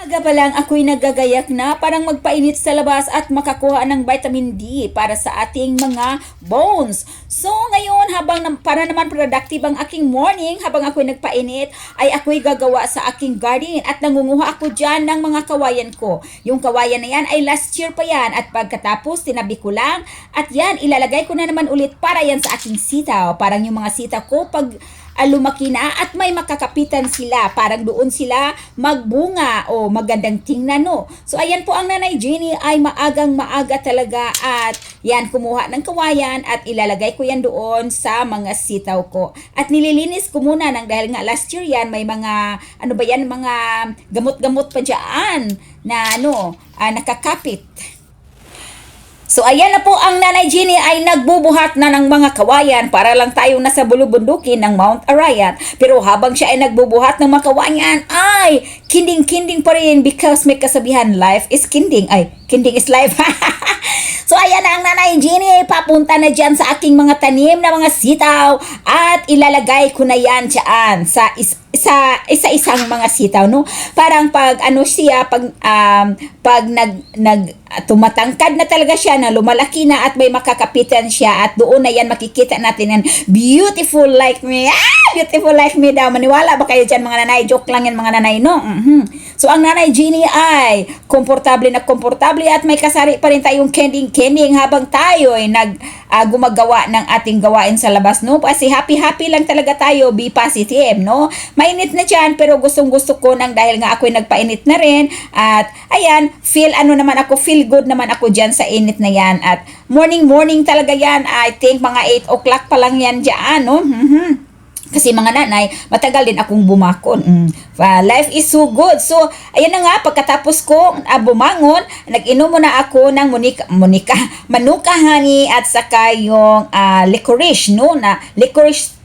Aga pa lang ako'y nagagayak na parang magpainit sa labas at makakuha ng vitamin D para sa ating mga bones. So ngayon habang para naman productive ang aking morning habang ako'y nagpainit ay ako'y gagawa sa aking garden at nangunguha ako dyan ng mga kawayan ko. Yung kawayan na yan ay last year pa yan at pagkatapos tinabi ko lang at yan ilalagay ko na naman ulit para yan sa aking sitaw. Parang yung mga sitaw ko pag ah, lumaki na at may makakapitan sila. Parang doon sila magbunga o magandang tingnan, no? So, ayan po ang Nanay Jenny ay maagang maaga talaga at yan, kumuha ng kawayan at ilalagay ko yan doon sa mga sitaw ko. At nililinis ko muna nang dahil nga last year yan, may mga, ano ba yan, mga gamot-gamot pa dyan na ano, ah, nakakapit. So ayan na po ang Nanay Jenny ay nagbubuhat na ng mga kawayan para lang tayong nasa bulubundukin ng Mount Arayat. Pero habang siya ay nagbubuhat ng mga kawayan ay kinding-kinding pa rin because may kasabihan life is kinding. Ay, kinding is life. so ayan na ang Nanay Jenny papunta na dyan sa aking mga tanim na mga sitaw. At ilalagay ko na yan dyan sa is sa isa-isang mga sitaw no? Parang pag ano siya pag um, pag nag nag tumatangkad na talaga siya na lumalaki na at may makakapitan siya at doon na yan makikita natin yan beautiful like me. Ah beautiful like me daw maniwala ba kayo dyan mga nanay? Joke lang yan mga nanay no? Mhm. so ang nanay Jeannie ay komportable na komportable at may kasari pa rin tayong kending kending habang tayo ay nag ah, gumagawa ng ating gawain sa labas no? Kasi happy happy lang talaga tayo be positive no? Mainit na dyan pero gustong gusto ko nang dahil nga ako'y nagpainit na rin at ayan feel ano naman ako feel good naman ako dyan sa init na yan at morning morning talaga yan. I think mga 8 o'clock pa lang yan dyan no? Mhm. Kasi mga nanay, matagal din akong bumakon. Mm. Ah, life is so good. So, ayan na nga, pagkatapos ko ah, bumangon, nag-inom muna ako ng Monica, Monica, Manuka honey at saka yung ah, licorice, no? Na licorice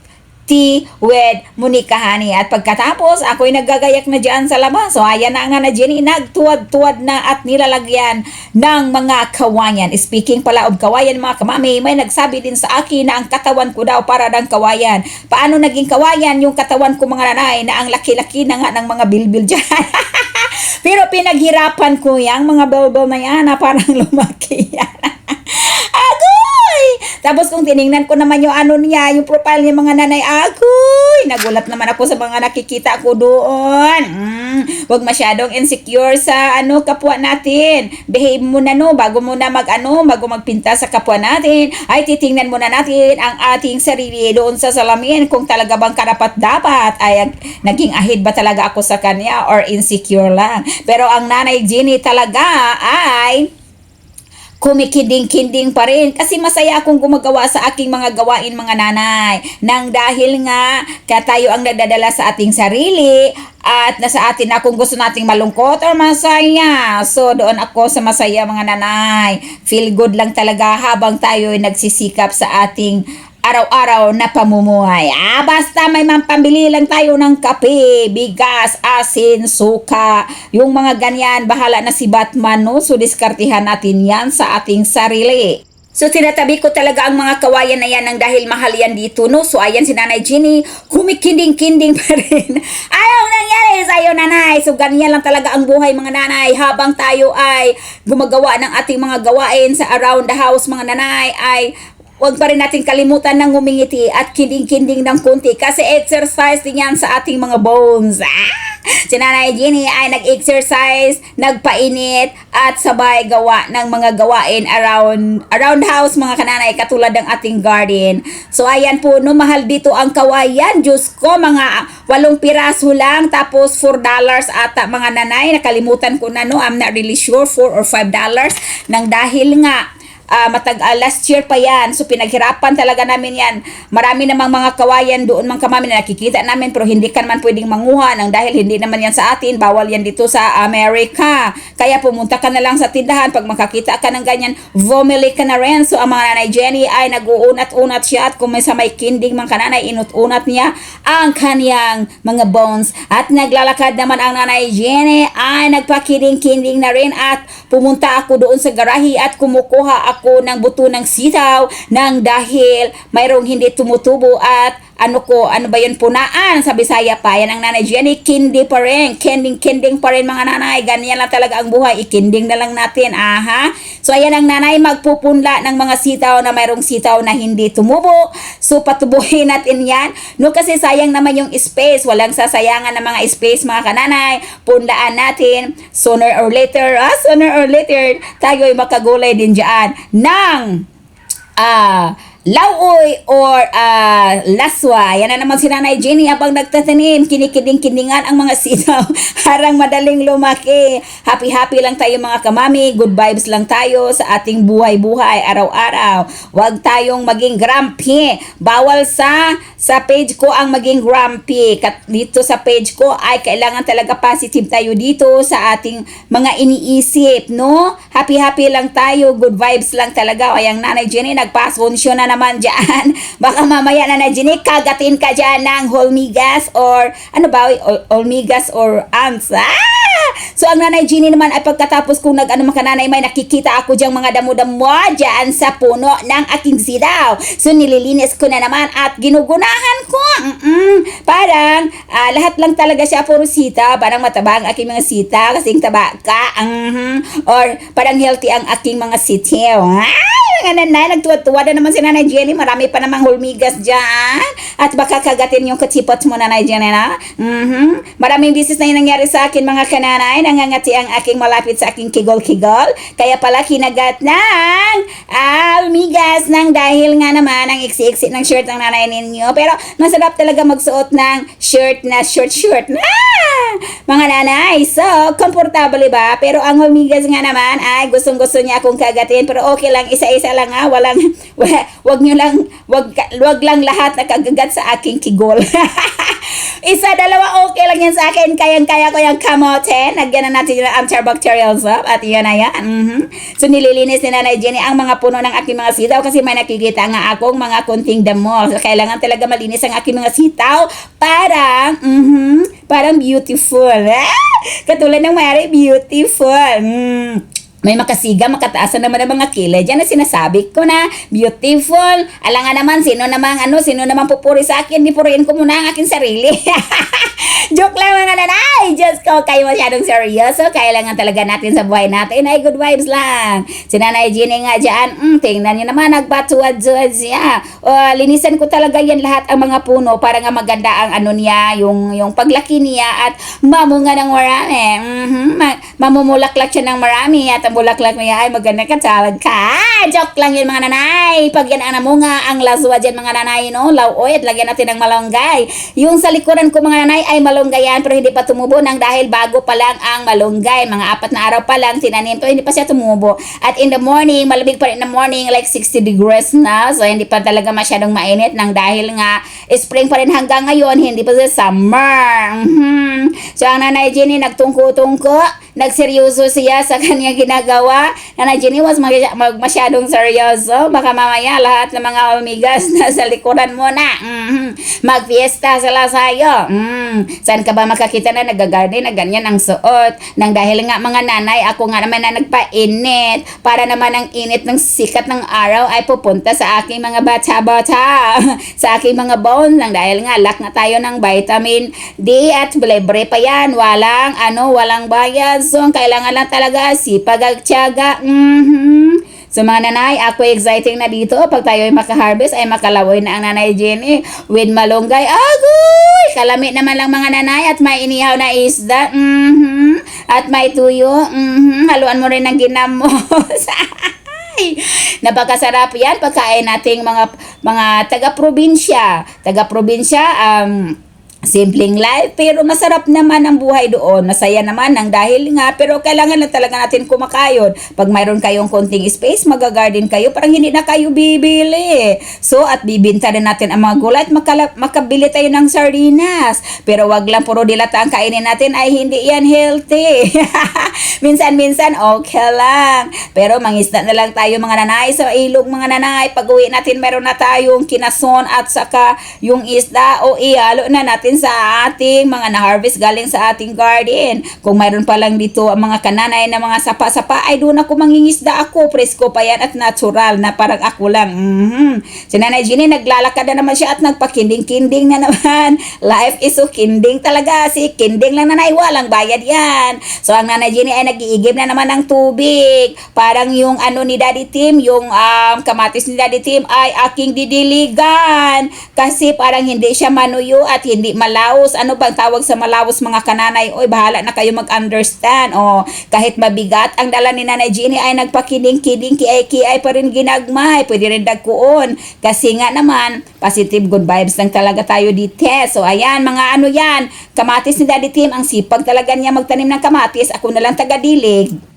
tea with Monica honey. At pagkatapos, ako'y naggagayak na dyan sa labas. So, ayan na nga na Jenny, nagtuwad-tuwad na at nilalagyan ng mga kawayan. Speaking pala of kawayan, mga kamami, may nagsabi din sa akin na ang katawan ko daw para ng kawayan. Paano naging kawayan yung katawan ko mga nanay na ang laki-laki na nga ng mga bilbil dyan. Pero pinaghirapan ko yung mga bilbil na yan na parang lumaki yan. Tapos kung tiningnan ko naman yung ano niya, yung profile niya mga nanay, agoy! Nagulat naman ako sa mga nakikita ko doon. Mm, wag masyadong insecure sa ano kapwa natin. Behave muna no, bago muna mag ano, bago magpinta sa kapwa natin. Ay titingnan muna natin ang ating sarili doon sa salamin kung talaga bang karapat dapat ay naging ahid ba talaga ako sa kanya or insecure lang. Pero ang nanay Jenny talaga ay kumikinding-kinding pa rin kasi masaya akong gumagawa sa aking mga gawain mga nanay nang dahil nga kaya tayo ang nagdadala sa ating sarili at nasa atin na kung gusto nating malungkot or masaya. So doon ako sa masaya mga nanay. Feel good lang talaga habang tayo ay nagsisikap sa ating araw-araw na pamumuhay. Ah, basta may mampambili lang tayo ng kape, bigas, asin, suka, yung mga ganyan, bahala na si Batman, no? So, diskartihan natin yan sa ating sarili. So, tinatabi ko talaga ang mga kawayan na yan nang dahil mahal yan dito, no? So, ayan si Nanay Jenny, kumikinding-kinding pa rin. Ayaw nangyari sa'yo, Nanay. So, ganyan lang talaga ang buhay, mga nanay. Habang tayo ay gumagawa ng ating mga gawain sa around the house, mga nanay, ay Huwag pa rin natin kalimutan ng ngumingiti at kinding-kinding ng kunti kasi exercise din yan sa ating mga bones. Ah! Si Nanay Jenny ay nag-exercise, nagpainit at sabay gawa ng mga gawain around around house mga kananay katulad ng ating garden. So ayan po no mahal dito ang kawayan. Diyos ko mga walong piraso lang tapos 4 dollars ata mga nanay nakalimutan ko na no I'm not really sure 4 or 5 dollars nang dahil nga ah, matag ah, last year pa yan. So pinaghirapan talaga namin yan. Marami namang mga kawayan doon mga kamami na nakikita namin pero hindi ka naman pwedeng manguha nang dahil hindi naman yan sa atin. Bawal yan dito sa Amerika. Kaya pumunta ka na lang sa tindahan pag makakita ka ng ganyan, bumili ka na rin. So ang mga nanay Jenny ay nag-uunat-unat siya at kung may sa may kinding mga kananay, inut-unat niya ang kanyang mga bones. At naglalakad naman ang nanay Jenny ay nagpakiling-kinding na rin at pumunta ako doon sa garahe at kumukuha ako ng buto ng sitaw nang dahil mayroong hindi tumutubo at ano ko, ano ba yun, punaan sa Bisaya pa. Yan ang nanay Jenny, kindi pa rin. Kending, kending pa rin mga nanay. Ganyan lang talaga ang buhay. Ikinding na lang natin. Aha. So, ayan ang nanay, magpupunla ng mga sitaw na mayroong sitaw na hindi tumubo. So, patubuhin natin yan. No, kasi sayang naman yung space. Walang sasayangan ng mga space, mga kananay. Punlaan natin. Sooner or later, ah, sooner or later, tayo ay makagulay din dyan ng ah lauoy or ah, laswa. Yan na naman si Nanay Jenny habang nagtatanim, kinikiding-kidingan ang mga sitaw. Harang madaling lumaki. Happy-happy lang tayo mga kamami. Good vibes lang tayo sa ating buhay-buhay araw-araw. Huwag tayong maging grumpy. Bawal sa sa page ko ang maging grumpy. Dito sa page ko ay kailangan talaga positive tayo dito sa ating mga iniisip, no? Happy-happy lang tayo. Good vibes lang talaga. O yung Nanay Jenny, nagpasonsyon na naman dyan. Baka mamaya Nanay Jenny, kagatin ka dyan ng holmigas or ano ba, Ol- holmigas or ants. Ah! So ang Nanay Jenny naman ay pagkatapos kung nag-ano mga nanay may nakikita ako diyang mga damo-damo dyan sa puno ng aking sidaw. So nililinis ko na naman at ginugunahan ko. Mm-mm. Parang ah, lahat lang talaga siya puro sita. Parang mataba ang aking mga sita kasing taba ka. Mhm. Or parang healthy ang aking mga sitiw. Ay, mga nanay, nagtuwa-tuwa na naman si Nanay Jenny. Marami pa namang hulmigas dyan. At baka kagatin yung katipot mo, Nanay Jenny, na. Mhm. Maraming business na yung nangyari sa akin, mga kananay. Nangangati ang aking malapit sa aking kigol-kigol. Kaya pala kinagat ng almigas ng dahil nga naman ang iksi-iksi ng shirt ng nanay ninyo. Pero masarap talaga magsuot ng shirt na short-short. Ah! Mga nanay, so, komportable ba? Pero ang humigas nga naman ay gustong-gusto niya akong kagatin. Pero okay lang, isa-isa lang ha. Walang, wa- wag nyo lang, wag, wag lang lahat nakagat sa aking kigol. Isa, dalawa, okay lang yan sa akin. Kayang-kaya ko yung kamote. Nagyan na natin yung antibacterial soap. At yan na yan. Mhm. So, nililinis ni Nanay Jenny ang mga puno ng aking mga sitaw kasi may nakikita nga akong mga kunting damo. So, kailangan talaga malinis ang aking mga sitaw para, mhm, parang beautiful. Katulad ng Mary, beautiful. Mm. May makasiga, makataasan naman ang mga kilay. Diyan na sinasabi ko na, beautiful. Alangan naman, sino namang ano, sino namang pupuri sa akin, di purihin ko muna ang aking sarili. Joke lang mga nanay. Diyos ko, kayo masyadong seryoso. Kailangan talaga natin sa buhay natin ay good vibes lang. Si Nanay Jenny nga dyan, mm, tingnan niyo naman, nagpatuwad-tuwad siya. O, linisan ko talaga yan lahat ang mga puno para nga maganda ang ano niya, yung, yung paglaki niya at mamunga ng marami. Mhm, ma- mamumulaklak siya ng marami at ang bulaklak niya ay maganda ka, tawad ka. Joke lang yun mga nanay. Pag yan ang namunga, ang laswa dyan mga nanay, no? Lauoy at lagyan natin ng malunggay. Yung sa likuran ko mga nanay ay malunggay yan pero hindi pa tumubo nang dahil bago pa lang ang malunggay. Mga apat na araw pa lang tinanim to, hindi pa siya tumubo. At in the morning, malamig pa rin in the morning, like 60 degrees na. So hindi pa talaga masyadong mainit nang dahil nga spring pa rin hanggang ngayon, hindi pa sa summer. Mhm. So ang nanay Jenny nagtungko-tungko, nagseryoso siya sa kanyang ginagawa. Nanay Jenny was mag- masyadong seryoso. Baka mamaya lahat ng mga omegas na sa likuran mo na. Mhm. Magfiesta sila sa'yo. Mm. Saan ka ba makakita na nagagarden na ganyan ang suot? Nang dahil nga mga nanay, ako nga naman na nagpainit. Para naman ang init ng sikat ng araw ay pupunta sa aking mga bata-bata. sa aking mga bones. Nang dahil nga, lack na tayo ng vitamin D at libre pa yan. Walang, ano, walang bayad. So, ang kailangan lang talaga, sipag at tiyaga. Mhm. So mga nanay, ako exciting na dito. Pag tayo ay makaharvest, ay makalawoy na ang nanay Jenny with malunggay. Agoy! Kalami naman lang mga nanay at may inihaw na isda. Mhm. At may tuyo. Mhm. Haluan mo rin ng ginamos. Ay, napakasarap yan pagkain nating mga mga taga-probinsya. Taga-probinsya, um, simpleng life, pero masarap naman ang buhay doon. Masaya naman ang dahil nga, pero kailangan lang talaga natin kumakayod. Pag mayroon kayong konting space, magagarden kayo, parang hindi na kayo bibili. So, at bibinta na natin ang mga gulay at makala- makabili tayo ng sardinas. Pero wag lang puro dilata ang kainin natin ay hindi yan healthy. Minsan-minsan, okay lang. Pero mangisda na lang tayo mga nanay sa ilog mga nanay. Pag uwi natin, meron na tayong kinason at saka yung isda o ihalo na natin sa ating mga na-harvest galing sa ating garden. Kung mayroon pa lang dito ang mga kananay na mga sapa-sapa, ay doon ako mangingisda ako. Presko pa yan at natural na parang ako lang. Mhm. Si Nanay Jenny naglalakad na naman siya at nagpakinding-kinding na naman. Life is so kinding talaga. Si kinding lang nanay, walang bayad yan. So ang Nanay Jenny ay nag-iigib na naman ng tubig. Parang yung ano ni Daddy Tim, yung um, kamatis ni Daddy Tim ay aking didiligan. Kasi parang hindi siya manuyo at hindi malaos. Ano bang tawag sa malaos mga kananay? Oy, bahala na kayo mag-understand. O, kahit mabigat, ang dala ni Nanay Jenny ay nagpakiling-kiling, kiay-kiay pa rin ginagmay. Pwede rin dagkuon. Kasi nga naman, positive good vibes lang talaga tayo dito. So, ayan, mga ano yan. Kamatis ni Daddy Tim, ang sipag talaga niya magtanim ng kamatis. Ako na lang taga-dilig.